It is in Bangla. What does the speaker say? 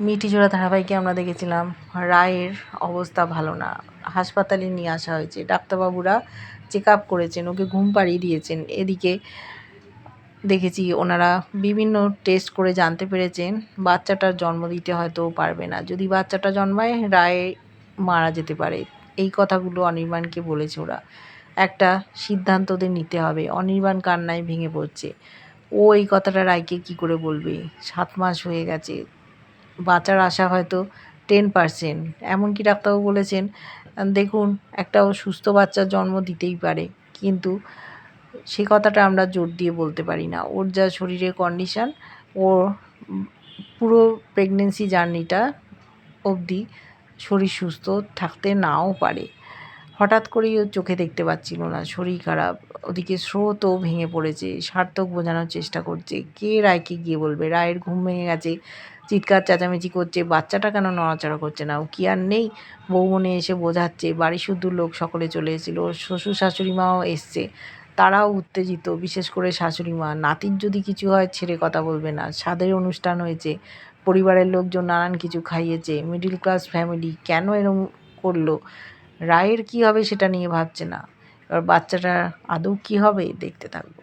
মিঠিজোড়া ধারাবাহিকে আমরা দেখেছিলাম, রায়ের অবস্থা ভালো না। হাসপাতালে নিয়ে আসা হয়েছে। ডাক্তারবাবুরা চেক আপ করেছেন, ওকে ঘুম পাড়িয়ে দিয়েছেন। এদিকে দেখেছি ওনারা বিভিন্ন টেস্ট করে জানতে পেরেছেন, বাচ্চাটার জন্ম দিতে হয়তো পারবে না। যদি বাচ্চাটা জন্মায়, রায় মারা যেতে পারে। এই কথাগুলো অনির্বাণকে বলেছে ওরা। একটা সিদ্ধান্ত ওদের নিতে হবে। অনির্বাণ কান্নায় ভেঙে পড়ছে। ও এই কথাটা রায়কে কি করে বলবে? সাত মাস হয়ে গেছে। বাঁচার আশা হয়তো টেন পারসেন্ট এমনকি ডাক্তারবাবু বলেছেন, দেখুন, একটা সুস্থ বাচ্চার জন্ম দিতেই পারে, কিন্তু সে কথাটা আমরা জোর দিয়ে বলতে পারি না। ওর যা শরীরের কন্ডিশান ও পুরো প্রেগনেন্সি জার্নিটা অবধি শরীর সুস্থ থাকতে নাও পারে। হঠাৎ করেই ও চোখে দেখতে পাচ্ছিল না, শরীর খারাপ, ওদিকে স্রোতও ভেঙে পড়েছে, সার্থক বোঝানোর চেষ্টা করছে, কে রায়কে গিয়ে বলবে? রায়ের ঘুম ভেঙে গেছে, চিৎকার চেঁচামেচি করছে, বাচ্চাটা কেন নড়াচড়া করছে না? ও কি আর নেই? বৌমনে এসে বোঝাচ্ছে বাড়ি শুদ্ধ লোক সকলে চলে এসেছিল, শ্বশুর শাশুড়ি মাও এসছে, তারাও উত্তেজিত, বিশেষ করে শাশুড়ি মা, নাতির যদি কিছু হয় ছেড়ে কথা বলবে না স্বাদের অনুষ্ঠান হয়েছে, পরিবারের লোকজন নানান কিছু খাইয়েছে মিডিল ক্লাস ফ্যামিলি কেন এরম করল? রায়ের কি হবে সেটা নিয়ে ভাবছে না। এবার বাচ্চাটার আদৌ কি হবে দেখতে থাকব।